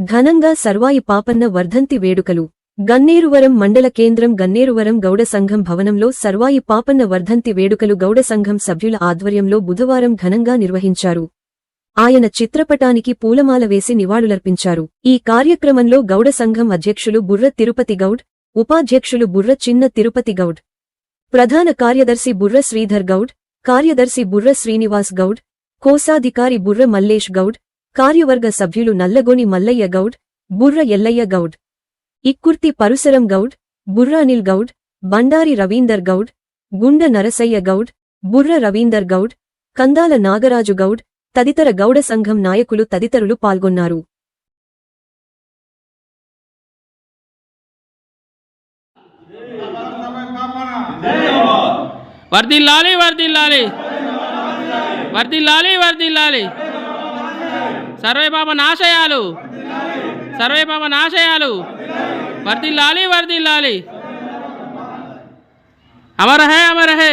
ఘనంగా సర్వాయి పాపన్న వర్ధంతి వేడుకలు. గన్నేరువరం మండల కేంద్రం గన్నేరువరం గౌడ సంఘం భవనంలో సర్వాయి పాపన్న వర్ధంతి వేడుకలు గౌడ సంఘం సభ్యుల ఆధ్వర్యంలో బుధవారం ఘనంగా నిర్వహించారు. ఆయన చిత్రపటానికి పూలమాల వేసి నివాళులర్పించారు. ఈ కార్యక్రమంలో గౌడ సంఘం అధ్యక్షులు బుర్ర తిరుపతి గౌడ్ ఉపాధ్యక్షులు బుర్ర చిన్న తిరుపతి గౌడ్ ప్రధాన కార్యదర్శి బుర్ర శ్రీధర్ గౌడ్ కార్యదర్శి బుర్ర శ్రీనివాస్ గౌడ్ కోశాధికారి బుర్ర మల్లేష్ గౌడ్ కార్యవర్గ సభ్యులు నల్లగొని మల్లయ్య గౌడ్ బుర్ర ఎల్లయ్య గౌడ్. ఇక్కుర్తి పరుసరం గౌడ్ బుర్ర అనిల్ గౌడ్ బండారి రవీందర్ గౌడ్ గుండ నరసయ్య గౌడ్ బుర్ర రవీందర్ గౌడ్ కందాల నాగరాజు గౌడ్ తదితర గౌడ సంఘం నాయకులు తదితరులు పాల్గొన్నారు. వర్దిల్లాలి వర్దిల్లాలి. వర్దిల్లాలి వర్దిల్లాలి. సర్వేపాప నాశయాలు. సర్వేపాప నాశయాలు. వర్దిల్లాలి వర్దిల్లాలి అమరహే అమరహే.